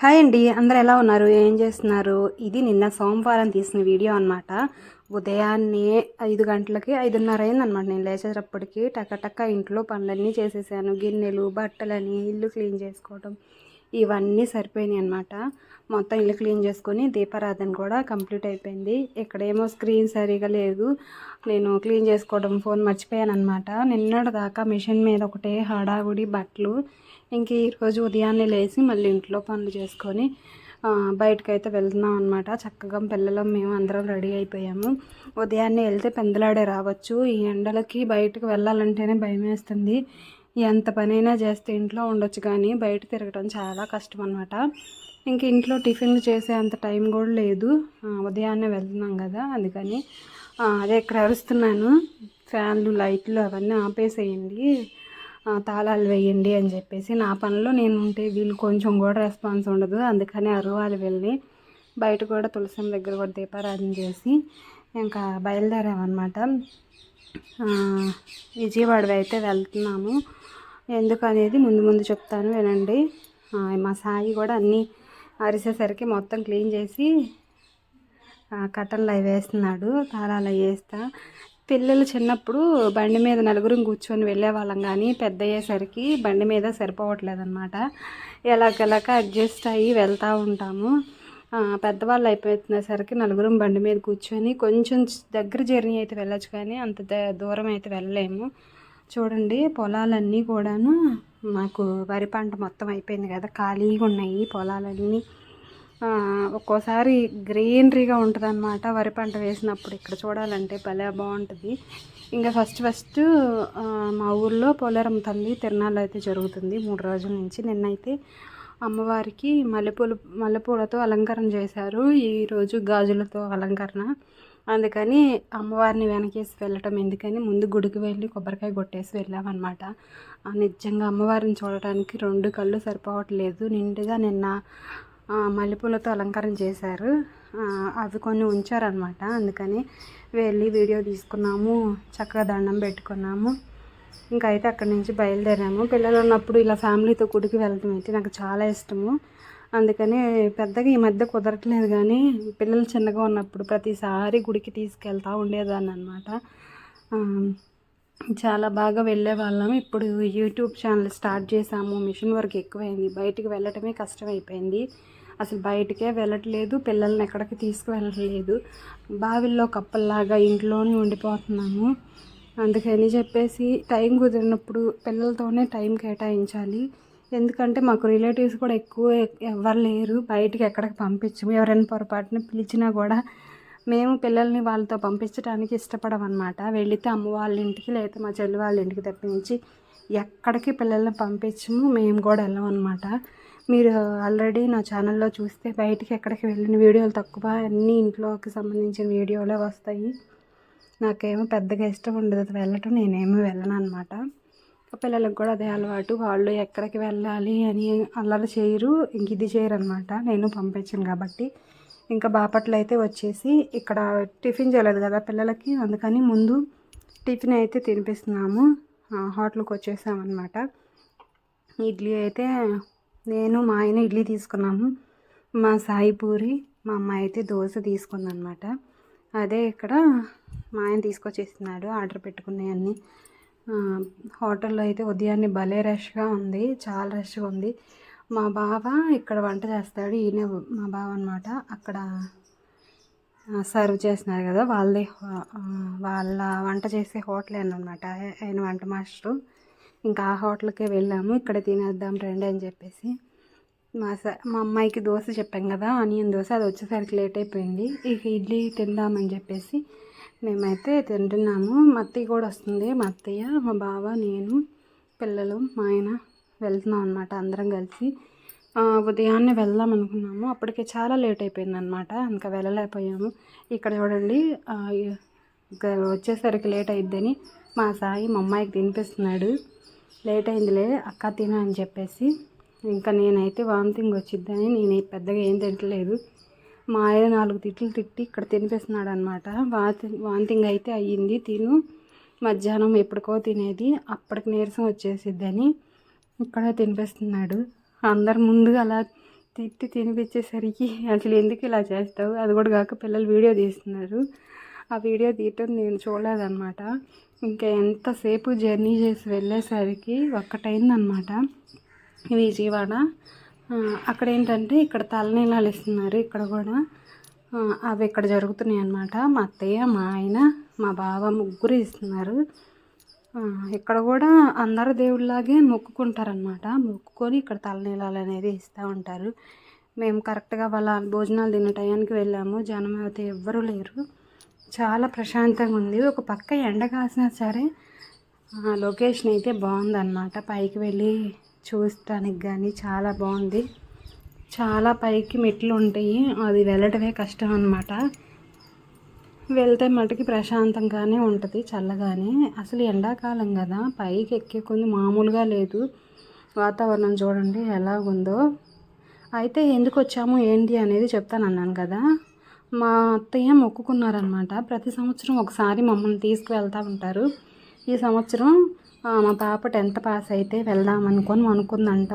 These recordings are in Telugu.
హాయ్ అండి అందరు ఎలా ఉన్నారు? ఏం చేస్తున్నారు? ఇది నిన్న సోమవారం తీసిన వీడియో అనమాట ఉదయాన్నే ఐదు గంటలకి ఐదున్నర అయిందనమాట నేను లేచేటప్పటికి టకటక ఇంట్లో పనులన్నీ చేసేసాను. గిన్నెలు బట్టలని ఇల్లు క్లీన్ చేసుకోవడం ఇవన్నీ సరిపోయినాయి అనమాట మొత్తం ఇల్లు క్లీన్ చేసుకొని దీపారాధన కూడా కంప్లీట్ అయిపోయింది. ఇక్కడేమో స్క్రీన్ సరిగా లేదు. నేను క్లీన్ చేసుకోవడం ఫోన్ మర్చిపోయాను అనమాట నిన్నటి దాకా మిషన్ మీద ఒకటే హడావుడి బట్టలు ఇంక ఈరోజు ఉదయాన్నే లేచి మళ్ళీ ఇంట్లో పనులు చేసుకొని బయటకు అయితే వెళ్తున్నాం అనమాట చక్కగా పిల్లలు మేము అందరం రెడీ అయిపోయాము. ఉదయాన్నే వెళ్తే పెందలాడే రావచ్చు. ఈ ఎండలకి బయటకు వెళ్ళాలంటేనే భయం వేస్తుంది ఎంత పనైనా చేస్తే ఇంట్లో ఉండొచ్చు కానీ బయట తిరగడం చాలా కష్టం అనమాట ఇంక ఇంట్లో టిఫిన్లు చేసే అంత టైం కూడా లేదు. ఉదయాన్నే వెళ్తున్నాం కదా అందుకని అదే ఇక్కడ అరుస్తున్నాను. ఫ్యాన్లు లైట్లు అవన్నీ ఆపేసేయండి. తాళాలు వేయండి అని చెప్పేసి నా పనిలో నేను ఉంటే వీళ్ళు కొంచెం కూడా రెస్పాన్స్ ఉండదు. అందుకని అరువాలు వెళ్ళి బయట కూడా తులసం దగ్గర కూడా దీపారాధన చేసి ఇంకా బయలుదేరామన్నమాట. విజయవాడ అయితే వెళ్తున్నాము. ఎందుకనేది ముందు ముందు చెప్తాను వినండి. మా సాయి కూడా అన్నీ అరిసేసరికి మొత్తం క్లీన్ చేసి కట్టన్లు అవి వేస్తున్నాడు. తాళాలు అవి వేస్తా. పిల్లలు చిన్నప్పుడు బండి మీద నలుగురం కూర్చొని వెళ్ళేవాళ్ళం కానీ పెద్ద అయ్యేసరికి బండి మీద సరిపోవట్లేదు అనమాట ఎలాగెలాగ అడ్జస్ట్ అయ్యి వెళ్తూ ఉంటాము. పెద్దవాళ్ళు అయిపోతున్నసరికి నలుగురం బండి మీద కూర్చొని కొంచెం దగ్గర జర్నీ అయితే వెళ్ళొచ్చు కానీ అంత దూరం అయితే వెళ్ళలేము. చూడండి పొలాలన్నీ కూడాను మాకు వరి పంట మొత్తం అయిపోయింది కదా ఖాళీగా ఉన్నాయి పొలాలన్నీ. ఒక్కోసారి గ్రీనరీగా ఉంటుంది అనమాట వరి పంట వేసినప్పుడు. ఇక్కడ చూడాలంటే భలే బాగుంటుంది. ఇంకా ఫస్ట్ ఫస్ట్ మా ఊర్లో పోలేరం తల్లి తిరణాలు అయితే జరుగుతుంది మూడు రోజుల నుంచి. నిన్నైతే అమ్మవారికి మల్లెపూలు మల్లెపూలతో అలంకరణ చేశారు. ఈరోజు గాజులతో అలంకరణ. అందుకని అమ్మవారిని వెనకేసి వెళ్ళటం ఎందుకని ముందు గుడికి వెళ్ళి కొబ్బరికాయ కొట్టేసి వెళ్ళామన్నమాట. నిజంగా అమ్మవారిని చూడటానికి రెండు కళ్ళు సరిపోవట్లేదు. నిండుగా నిన్న మల్లెపూలతో అలంకారం చేశారు. అవి కొన్ని ఉంచారనమాట అందుకని వెళ్ళి వీడియో తీసుకున్నాము చక్కగా దండం పెట్టుకున్నాము. ఇంకా అయితే అక్కడి నుంచి బయలుదేరాము. పిల్లలు ఉన్నప్పుడు ఇలా ఫ్యామిలీతో గుడికి వెళ్ళడం అయితే నాకు చాలా ఇష్టము. అందుకని పెద్దగా ఈ మధ్య కుదరట్లేదు కానీ పిల్లలు చిన్నగా ఉన్నప్పుడు ప్రతిసారి గుడికి తీసుకెళ్తూ ఉండేదాన్ని అనమాట చాలా బాగా వెళ్ళే వాళ్ళం ఇప్పుడు యూట్యూబ్ ఛానల్ స్టార్ట్ చేసాము. మిషన్ వర్క్ ఎక్కువైంది. బయటికి వెళ్ళటమే కష్టమైపోయింది. అసలు బయటికే వెళ్ళట్లేదు పిల్లల్ని ఎక్కడికి తీసుకువెళ్ళట్లేదు. బావిల్లో కప్పల్లాగా ఇంట్లోనే ఉండిపోతున్నాము. అందుకని చెప్పేసి టైం కుదిరినప్పుడు పిల్లలతోనే టైం కేటాయించాలి. ఎందుకంటే మాకు రిలేటివ్స్ కూడా ఎక్కువ ఎవరు లేరు బయటికి ఎక్కడికి పంపించము. ఎవరైనా పొరపాటున పిలిచినా కూడా మేము పిల్లల్ని వాళ్ళతో పంపించడానికి ఇష్టపడమన్నమాట. వెళితే అమ్మ వాళ్ళ ఇంటికి లేకపోతే మా చెల్లి వాళ్ళ ఇంటికి తప్పించి ఎక్కడికి పిల్లల్ని పంపించము మేము కూడా వెళ్ళమన్నమాట. మీరు ఆల్రెడీ నా ఛానల్లో చూస్తే బయటికి ఎక్కడికి వెళ్ళిన వీడియోలు తక్కువ అన్నీ ఇంట్లోకి సంబంధించిన వీడియోలే వస్తాయి. నాకేమో పెద్దగా ఇష్టం ఉండదు వెళ్ళటం నేనేమో వెళ్ళను అనమాట పిల్లలకు కూడా అదే అలవాటు వాళ్ళు ఎక్కడికి వెళ్ళాలి అని అల్లరి చేయరు ఇంక ఇది చేయరు అనమాట నేను పంపించాను కాబట్టి. ఇంకా బాపట్ల అయితే వచ్చేసి ఇక్కడ టిఫిన్ చేయలేదు కదా పిల్లలకి అందుకని ముందు టిఫిన్ అయితే తినిపిస్తున్నాము. హోటల్కి వచ్చేసామన్నమాట. ఇడ్లీ అయితే నేను మా ఆయన ఇడ్లీ తీసుకున్నాము. మా సాయి పూరి మా అమ్మాయి అయితే దోశ తీసుకుందనమాట అదే ఇక్కడ మా ఆయన తీసుకొచ్చేస్తున్నాడు ఆర్డర్ పెట్టుకున్నాయి అన్నీ హోటల్లో అయితే ఉదయాన్నే భలే రష్గా ఉంది చాలా రష్గా ఉంది. మా బావ ఇక్కడ వంట చేస్తాడు ఈయన మా బావ అనమాట అక్కడ సర్వ్ చేస్తున్నారు కదా వాళ్ళే వాళ్ళ వంట చేసే హోటలే అనమాట ఆయన వంట మాస్టరు. ఇంకా ఆ హోటల్కే వెళ్ళాము. ఇక్కడ తినేద్దాం రండి అని చెప్పేసి మా స మా అమ్మాయికి దోశ చెప్పాం కదా ఆనియన్ దోశ అది వచ్చేసరికి లేట్ అయిపోయింది. ఇక ఇడ్లీ తిందామని చెప్పేసి మేమైతే తింటున్నాము. మా అత్తయ్య కూడా వస్తుంది. మా అత్తయ్య మా బావ నేను పిల్లలు మా ఆయన వెళ్తున్నాం అనమాట అందరం కలిసి. ఉదయాన్నే వెళ్దాం అనుకున్నాము. అప్పటికే చాలా లేట్ అయిపోయింది అనమాట ఇంకా వెళ్ళలేకపోయాము. ఇక్కడ చూడండి వచ్చేసరికి లేట్ అయిద్దని మా సాయి మా అమ్మాయికి తినిపిస్తున్నాడు. లేట్ అయిందిలే అక్క తిన అని చెప్పేసి. ఇంకా నేనైతే వామిటింగ్ వచ్చిద్దని నేను పెద్దగా ఏం తింటలేదు. మా ఆయన నాలుగు తిట్లు తిట్టి ఇక్కడ తినిపిస్తున్నాడు అనమాట వాతి వాంతింగ్ అయితే అయ్యింది తిను. మధ్యాహ్నం ఎప్పటికో తినేది అప్పటికి నీరసం వచ్చేసిద్దని ఇక్కడ తినిపిస్తున్నాడు. అందరు ముందుగా అలా తిట్టి తినిపించేసరికి అసలు ఎందుకు ఇలా చేస్తావు? అది కూడా కాక పిల్లలు వీడియో తీస్తున్నారు. ఆ వీడియో తీయటం నేను చూడలేదన్నమాట. ఇంకా ఎంతసేపు జర్నీ చేసి వెళ్ళేసరికి ఒక్కటైందనమాట విజయవాడ అక్కడ ఏంటంటే ఇక్కడ తలనీలాలు ఇస్తున్నారు ఇక్కడ కూడా. అవి ఇక్కడ జరుగుతున్నాయి అన్నమాట మా అత్తయ్య మా ఆయన మా బావ ముగ్గురు ఇస్తున్నారు. ఇక్కడ కూడా అందరు దేవుళ్ళలాగే మొక్కుకుంటారనమాట మొక్కుకొని ఇక్కడ తలనీలాలు అనేది ఇస్తూ ఉంటారు. మేము కరెక్ట్గా వాళ్ళ భోజనాలు తినే టయానికి వెళ్ళాము. జనం అయితే ఎవ్వరూ లేరు. చాలా ప్రశాంతంగా ఉంది ఒక పక్క ఎండ కాసినా సరే ఆ లొకేషన్ అయితే బాగుందన్నమాట పైకి వెళ్ళి చూస్తానికి కానీ చాలా బాగుంది చాలా పైకి మెట్లు ఉంటాయి అది వెళ్ళటమే కష్టం అనమాట వెళ్తే మటుకి ప్రశాంతంగానే ఉంటుంది చల్లగానే. అసలు ఎండాకాలం కదా పైకి ఎక్కే కొంది మామూలుగా లేదు. వాతావరణం చూడండి ఎలా ఉందో అయితే ఎందుకు వచ్చాము ఏంటి అనేది చెప్తాను అన్నాను కదా. మా అత్తయ్య మొక్కుకున్నారనమాట ప్రతి సంవత్సరం ఒకసారి మమ్మల్ని తీసుకువెళ్తూ ఉంటారు. ఈ సంవత్సరం మా పాప టెన్త్ పాస్ అయితే వెళ్దాం అనుకొని అనుకుందంట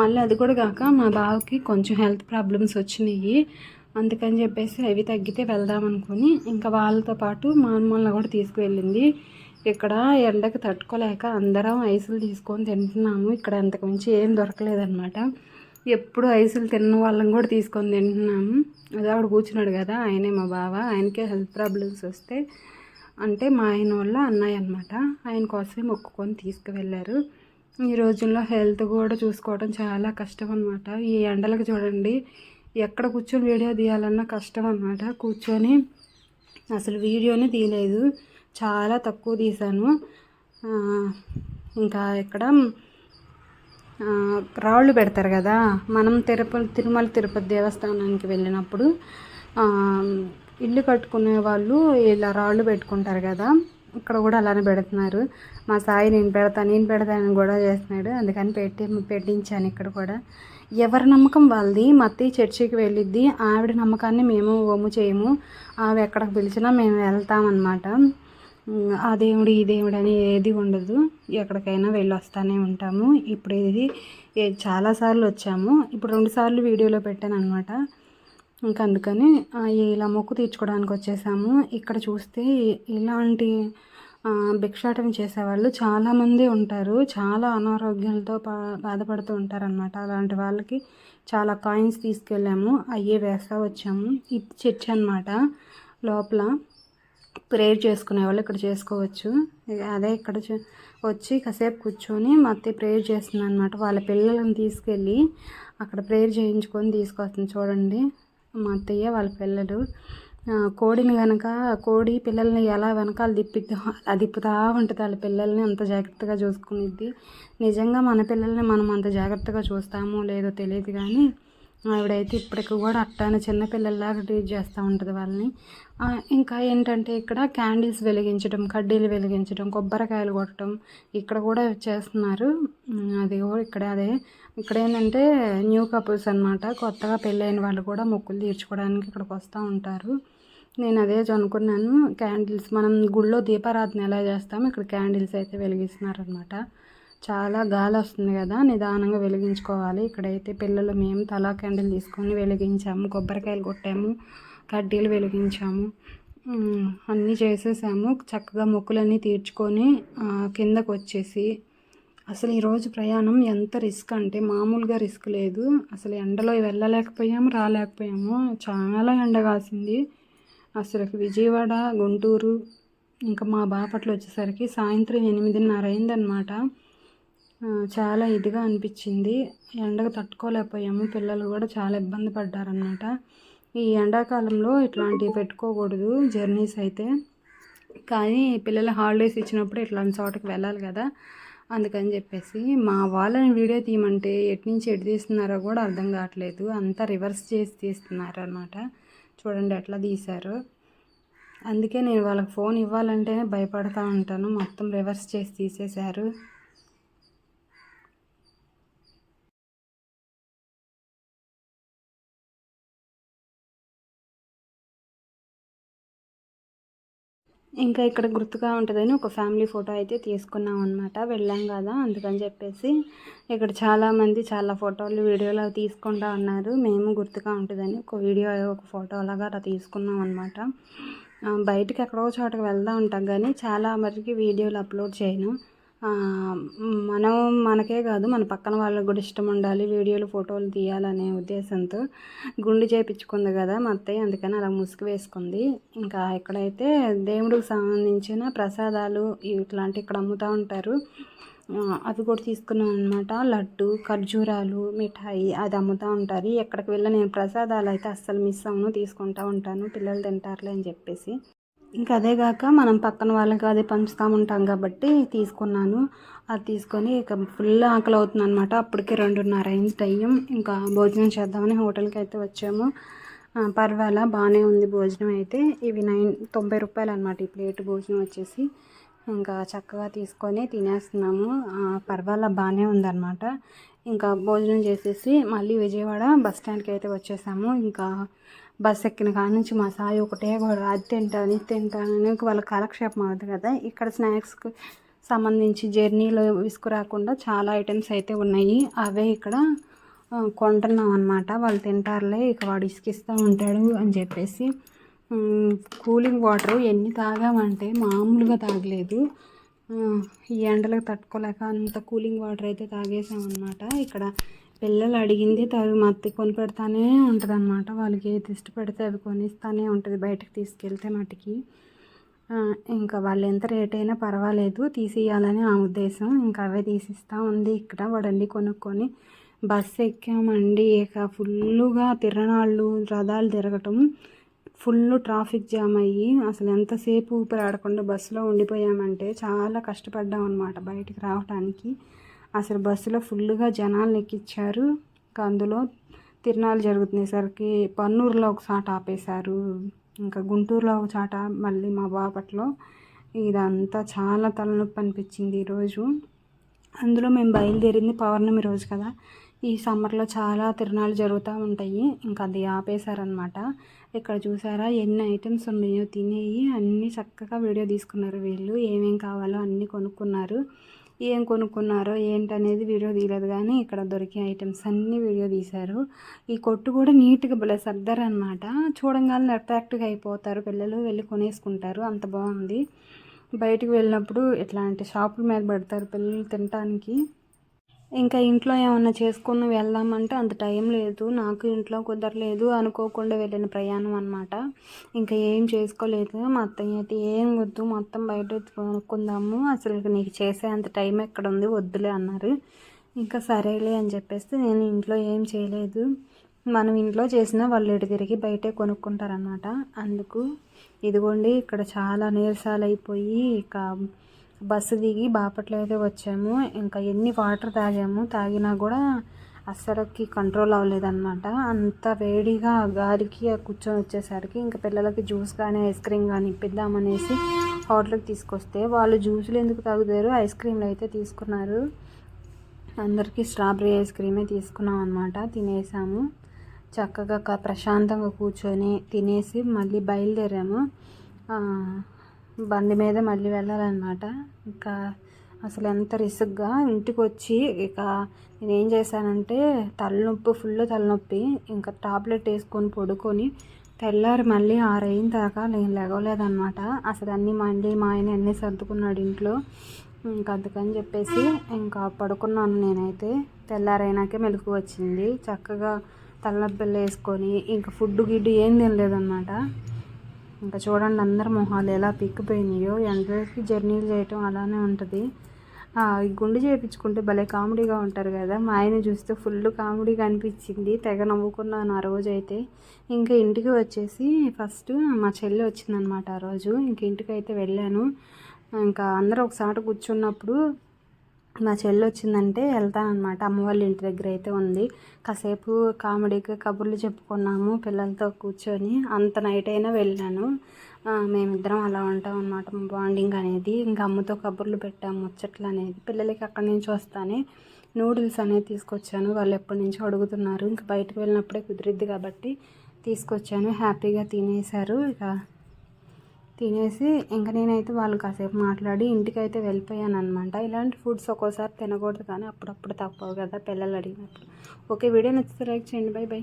మళ్ళీ అది కూడా కాక మా బావకి కొంచెం హెల్త్ ప్రాబ్లమ్స్ వచ్చినాయి. అందుకని చెప్పేసి అవి తగ్గితే వెళ్దాం అనుకుని ఇంకా వాళ్ళతో పాటు మా అమ్మల్ని కూడా తీసుకువెళ్ళింది. ఇక్కడ ఎండకు తట్టుకోలేక అందరం ఐసులు తీసుకొని తింటున్నాము. ఇక్కడ అంతకుమించి ఏం దొరకలేదన్నమాట. ఎప్పుడు ఐసులు తిన్న వాళ్ళని కూడా తీసుకొని తింటున్నాము అది ఆవిడ కూర్చున్నాడు కదా ఆయనే మా బావ. ఆయనకే హెల్త్ ప్రాబ్లమ్స్ వస్తే అంటే మా ఆయన వల్ల అన్నయ్య అనమాట ఆయన కోసమే మొక్కుకొని తీసుకువెళ్ళారు. ఈ రోజుల్లో హెల్త్ కూడా చూసుకోవడం చాలా కష్టం అనమాట ఈ ఎండలకు చూడండి ఎక్కడ కూర్చొని వీడియో తీయాలన్నా కష్టం అనమాట కూర్చొని అసలు వీడియోనే తీయలేదు. చాలా తక్కువ తీశాను. ఇంకా ఇక్కడ రాళ్ళు పెడతారు కదా మనం తిరుపతి తిరుమల తిరుపతి దేవస్థానానికి వెళ్ళినప్పుడు ఇల్లు కట్టుకునే వాళ్ళు ఇలా రాళ్ళు పెట్టుకుంటారు కదా ఇక్కడ కూడా అలానే పెడుతున్నారు. మా సాయి నేను పెడతా నేను పెడతానని కూడా చేస్తున్నాడు అందుకని పెట్టి పెట్టించాను ఇక్కడ కూడా. ఎవరి నమ్మకం వాళ్ళది మత్తి చర్చికి వెళ్ళిద్ది ఆవిడ నమ్మకాన్ని మేము ఒమ్ము చేయము ఆవి ఎక్కడికి పిలిచినా మేము వెళ్తామన్నమాట. ఆ దేవుడు ఈ దేవుడు అని ఏది ఉండదు. ఎక్కడికైనా వెళ్ళి వస్తూనే ఉంటాము. ఇప్పుడు ఇది చాలాసార్లు వచ్చాము. ఇప్పుడు రెండు సార్లు వీడియోలో పెట్టాను అనమాట ఇంకా అందుకని ఇలా మొక్కు తీర్చుకోవడానికి వచ్చేసాము. ఇక్కడ చూస్తే ఇలాంటి భిక్షాటం చేసేవాళ్ళు చాలామంది ఉంటారు. చాలా అనారోగ్యాలతో పా బాధపడుతూ ఉంటారనమాట అలాంటి వాళ్ళకి చాలా కాయిన్స్ తీసుకెళ్ళాము. అయ్యే వేస్తా వచ్చాము. ఇది చర్చ్ అనమాట లోపల ప్రేయర్ చేసుకునే వాళ్ళు ఇక్కడ చేసుకోవచ్చు. అదే ఇక్కడ వచ్చి కాసేపు కూర్చొని మా అత్తయ్య ప్రేయర్ చేస్తుంది అనమాట వాళ్ళ పిల్లలను తీసుకెళ్ళి అక్కడ ప్రేయర్ చేయించుకొని తీసుకొస్తుంది చూడండి. మా అత్తయ్య వాళ్ళ పిల్లలు. కోడిని కనుక కోడి పిల్లల్ని ఎలా వెనకాల తిప్పిద్దో అలా తిప్పుతా ఉంటుంది వాళ్ళ పిల్లల్ని అంత జాగ్రత్తగా చూసుకునిద్ది. నిజంగా మన పిల్లల్ని మనం అంత జాగ్రత్తగా చూస్తామో లేదో తెలియదు కానీ ఆవిడైతే ఇప్పటికి కూడా అట్టానే చిన్నపిల్లల్లాగా ట్రీట్ చేస్తూ ఉంటుంది వాళ్ళని. ఇంకా ఏంటంటే ఇక్కడ క్యాండిల్స్ వెలిగించడం కడ్డీలు వెలిగించడం కొబ్బరికాయలు కొట్టడం ఇక్కడ కూడా చేస్తున్నారు. అది కూడా ఇక్కడ అదే. ఇక్కడ ఏంటంటే న్యూ కపుల్స్ అన్నమాట. కొత్తగా పెళ్ళైన వాళ్ళు కూడా మొక్కులు తీర్చుకోవడానికి ఇక్కడికి వస్తూ ఉంటారు. నేను అదే అనుకున్నాను క్యాండిల్స్. మనం గుళ్ళో దీపారాధన ఎలా చేస్తామో ఇక్కడ క్యాండిల్స్ అయితే వెలిగిస్తున్నారనమాట చాలా గాలి వస్తుంది కదా నిదానంగా వెలిగించుకోవాలి. ఇక్కడైతే పిల్లలు మేము తలా క్యాండిల్ తీసుకొని వెలిగించాము. కొబ్బరికాయలు కొట్టాము కడ్డీలు వెలిగించాము. అన్నీ చేసేసాము. చక్కగా మొక్కులన్నీ తీర్చుకొని కిందకు వచ్చేసి అసలు ఈరోజు ప్రయాణం ఎంత రిస్క్ అంటే మామూలుగా రిస్క్ లేదు. అసలు ఎండలో వెళ్ళలేకపోయాము రాలేకపోయాము. చాలా ఎండ కాసింది. అసలు విజయవాడ గుంటూరు ఇంకా మా బాపట్ల వచ్చేసరికి సాయంత్రం ఎనిమిదిన్నర అయిందనమాట చాలా ఇదిగా అనిపించింది. ఎండకు తట్టుకోలేకపోయాము. పిల్లలు కూడా చాలా ఇబ్బంది పడ్డారనమాట ఈ ఎండాకాలంలో ఇట్లాంటివి పెట్టుకోకూడదు జర్నీస్ అయితే. కానీ పిల్లల హాలిడేస్ ఇచ్చినప్పుడు ఇట్లాంటి చోటకి వెళ్ళాలి కదా అందుకని చెప్పేసి. మా వాళ్ళని వీడియో తీయమంటే ఎటు నుంచి ఎటు తీస్తున్నారో కూడా అర్థం కావట్లేదు. అంతా రివర్స్ చేసి తీస్తున్నారు అనమాట చూడండి ఎట్లా తీశారు. అందుకే నేను వాళ్ళకి ఫోన్ ఇవ్వాలంటేనే భయపడతా ఉంటాను. మొత్తం రివర్స్ చేసి తీసేశారు. ఇంకా ఇక్కడ గుర్తుగా ఉంటుందని ఒక ఫ్యామిలీ ఫోటో అయితే తీసుకున్నాం అనమాట వెళ్ళాం కదా అందుకని చెప్పేసి ఇక్కడ చాలామంది చాలా ఫోటోలు వీడియోలు అవి తీసుకుంటా ఉన్నారు. మేము గుర్తుగా ఉంటుందని ఒక వీడియో ఒక ఫోటో అలాగా అలా తీసుకున్నాం అనమాట బయటకు ఎక్కడో చోటకి వెళ్దాం ఉంటాం కానీ చాలా మరికి వీడియోలు అప్లోడ్ చేయను. మనం మనకే కాదు మన పక్కన వాళ్ళకి కూడా ఇష్టం ఉండాలి వీడియోలు ఫోటోలు తీయాలనే ఉద్దేశంతో గుండు చేపించుకుంది కదా మా అత్తయ్య అందుకని అలా ముసుగు వేసుకుంది. ఇంకా ఇక్కడైతే దేవుడికి సంబంధించిన ప్రసాదాలు ఇట్లాంటి ఇక్కడ అమ్ముతూ ఉంటారు. అవి కూడా తీసుకున్నాం అనమాట లడ్డు ఖర్జూరాలు మిఠాయి అది అమ్ముతూ ఉంటారు. ఎక్కడికి వెళ్ళి నేను ప్రసాదాలు అయితే అస్సలు మిస్ అవ్వను తీసుకుంటూ ఉంటాను. పిల్లలు తింటారులే అని చెప్పేసి. ఇంకా అదే కాక మనం పక్కన వాళ్ళకి అదే పంచుతూ ఉంటాం కాబట్టి తీసుకున్నాను. అది తీసుకొని ఇక ఫుల్ ఆకలి అవుతుంది అనమాట అప్పటికి రెండున్నర అయింది టైం. ఇంకా భోజనం చేద్దామని హోటల్కి అయితే వచ్చాము. పర్వాలా బాగానే ఉంది భోజనం అయితే. ఇవి నైన్ తొంభై రూపాయలు అనమాట ఈ ప్లేట్ భోజనం వచ్చేసి. ఇంకా చక్కగా తీసుకొని తినేస్తున్నాము. పర్వాలా బాగానే ఉందన్నమాట ఇంకా భోజనం చేసేసి మళ్ళీ విజయవాడ బస్ స్టాండ్కి అయితే వచ్చేసాము. ఇంకా బస్ ఎక్కిన కాడ నుంచి మా సాయి ఒకటే కూడా అది తింటాను ఇది తింటాను అని వాళ్ళ కాలక్షేపం అవుతుంది కదా. ఇక్కడ స్నాక్స్కి సంబంధించి జర్నీలో విసుకురాకుండా చాలా ఐటమ్స్ అయితే ఉన్నాయి. అవే ఇక్కడ కొంటున్నాం అనమాట వాళ్ళు తింటారులే ఇక వాడు ఇసుకిస్తూ ఉంటాడు అని చెప్పేసి. కూలింగ్ వాటర్ ఎన్ని తాగామంటే మామూలుగా తాగలేదు. ఈ ఎండలకు తట్టుకోలేక అంత కూలింగ్ వాటర్ అయితే తాగేసామన్నమాట ఇక్కడ పిల్లలు అడిగింది తగు మత్తి కొని పెడతానే ఉంటుంది అనమాట వాళ్ళకి ఏది ఇష్టపడితే అవి కొనిస్తానే ఉంటుంది బయటకు తీసుకెళ్తే మటుకి. ఇంకా వాళ్ళు ఎంత రేట్ అయినా పర్వాలేదు తీసేయాలని ఆ ఉద్దేశం. ఇంకా అవే తీసిస్తూ ఉంది ఇక్కడ వాడండి కొనుక్కొని. బస్సు ఎక్కామండి ఇక ఫుల్లుగా తిరణాళ్ళు రథాలు తిరగటం. ఫుల్ ట్రాఫిక్ జామ్ అయ్యి అసలు ఎంతసేపు ఊపిరాడకుండా బస్సులో ఉండిపోయామంటే చాలా కష్టపడ్డాం అనమాట బయటికి రావడానికి అసలు బస్సులో ఫుల్గా జనాలు ఎక్కించారు ఇంకా అందులో తిరణాలు జరుగుతునేసరికి పన్నూరులో ఒక చాట ఆపేశారు. ఇంకా గుంటూరులో ఒక చాట మళ్ళీ మా బాపట్లో ఇదంతా చాలా తలనొప్పి అనిపించింది ఈరోజు. అందులో మేము బయలుదేరింది పౌర్ణమి రోజు కదా. ఈ సమ్మర్లో చాలా తిరణాలు జరుగుతూ ఉంటాయి. ఇంకా అది ఆపేశారనమాట ఇక్కడ చూసారా ఎన్ని ఐటమ్స్ ఉన్నాయో తినేవి అన్నీ చక్కగా వీడియో తీసుకున్నారు వీళ్ళు. ఏమేం కావాలో అన్నీ కొనుక్కున్నారు. ఏం కొనుక్కున్నారో ఏంటనేది వీడియో తీయలేదు కానీ ఇక్కడ దొరికే ఐటమ్స్ అన్నీ వీడియో తీశారు. ఈ కొట్టు కూడా నీట్గా భలే సర్దారనమాట చూడంగానే అట్రాక్ట్గా అయిపోతారు. పిల్లలు వెళ్ళి కొనేసుకుంటారు. అంత బాగుంది. బయటకు వెళ్ళినప్పుడు ఇట్లాంటి షాపుల మీద పడతారు పిల్లలు తినటానికి. ఇంకా ఇంట్లో ఏమన్నా చేసుకుని వెళ్దామంటే అంత టైం లేదు. నాకు ఇంట్లో కుదరలేదు అనుకోకుండా వెళ్ళిన ప్రయాణం అనమాట ఇంకా ఏం చేసుకోలేదు. మా అత్తయ్య అయితే ఏం వద్దు మొత్తం బయట కొనుక్కుందాము. అసలు నీకు చేసే అంత టైం ఎక్కడ ఉంది వద్దులే అన్నారు. ఇంకా సరేలే అని చెప్పేసి నేను ఇంట్లో ఏం చేయలేదు. మనం ఇంట్లో చేసినా వాళ్ళు ఇటు తిరిగి బయటే కొనుక్కుంటారనమాట అందుకు ఇదిగోండి ఇక్కడ చాలా నీరసాలు అయిపోయి ఇక బస్సు దిగి బాపట్ల అయితే వచ్చాము. ఇంకా ఎన్ని వాటర్ తాగాము తాగినా కూడా అస్సలకి కంట్రోల్ అవ్వలేదన్నమాట. అంత వేడిగా గాలికి ఆ కూర్చొని వచ్చేసరికి ఇంకా పిల్లలకి జ్యూస్ కానీ ఐస్ క్రీమ్ కానీ ఇప్పిద్దామనేసి హోటల్కి తీసుకొస్తే వాళ్ళు జ్యూసులు ఎందుకు తాగుతారు? ఐస్ క్రీమ్లు అయితే తీసుకున్నారు. అందరికీ స్ట్రాబెరీ ఐస్ క్రీమే తీసుకున్నాం అనమాట తినేసాము. చక్కగా ప్రశాంతంగా కూర్చొని తినేసి మళ్ళీ బయలుదేరాము. బండి మీద మళ్ళీ వెళ్ళాలన్నమాట. ఇంకా అసలు ఎంత రిసుగ్గా ఇంటికి వచ్చి ఇక నేను ఏం చేశానంటే తలనొప్పి ఫుల్ తలనొప్పి ఇంకా టాబ్లెట్ వేసుకొని పడుకొని తెల్లారి మళ్ళీ ఆరు దాకా నేను లెగవలేదన్నమాట అసలు అన్నీ మళ్ళీ మా ఆయన అన్నీ సర్దుకున్నాడు ఇంట్లో. ఇంకా అందుకని చెప్పేసి ఇంకా పడుకున్నాను నేనైతే. తెల్లారైనాకే మెలకు వచ్చింది. చక్కగా తలనొప్పిలు వేసుకొని ఇంకా ఫుడ్ గిడ్డు ఏం తినలేదన్నమాట. ఇంకా చూడండి అందరి మొహాలు ఎలా పిక్కిపోయినాయో ఎండలకి జర్నీలు చేయటం అలానే ఉంటుంది. గుండు చేయించుకుంటే భలే కామెడీగా ఉంటారు కదా. మా ఆయన చూస్తే ఫుల్ కామెడీగా అనిపించింది. తెగ నవ్వుకున్నాను ఆ రోజు అయితే ఇంకా ఇంటికి వచ్చేసి ఫస్ట్ మా చెల్లి వచ్చిందనమాట ఆ రోజు. ఇంక ఇంటికి అయితే వెళ్ళాను. ఇంకా అందరూ ఒకసారి కూర్చున్నప్పుడు మా చెల్లి వచ్చిందంటే వెళ్తానమాట అమ్మ వాళ్ళ ఇంటి దగ్గర అయితే ఉంది. కాసేపు కామెడీగా కబుర్లు చెప్పుకున్నాము పిల్లలతో కూర్చొని. అంత నైట్ అయినా వెళ్ళాను. మేమిద్దరం అలా ఉంటాం అనమాట బాండింగ్ అనేది ఇంకా అమ్మతో కబుర్లు పెట్టాము ముచ్చట్లు అనేది. పిల్లలకి అక్కడి నుంచి వస్తానే నూడిల్స్ అనేది తీసుకొచ్చాను. వాళ్ళు ఎప్పటి నుంచో అడుగుతున్నారు. ఇంకా బయటకు వెళ్ళినప్పుడే కుదిరిద్ది కాబట్టి తీసుకొచ్చాను. హ్యాపీగా తినేశారు. ఇక తినేసి ఇంకా నేనైతే వాళ్ళు కాసేపు మాట్లాడి ఇంటికైతే వెళ్ళిపోయాను అనమాట ఇలాంటి ఫుడ్స్ ఒక్కోసారి తినకూడదు కానీ అప్పుడప్పుడు తప్పవు కదా పిల్లలు అడిగినప్పుడు. ఓకే వీడియో నచ్చితే లైక్ చేయండి. Bye bye.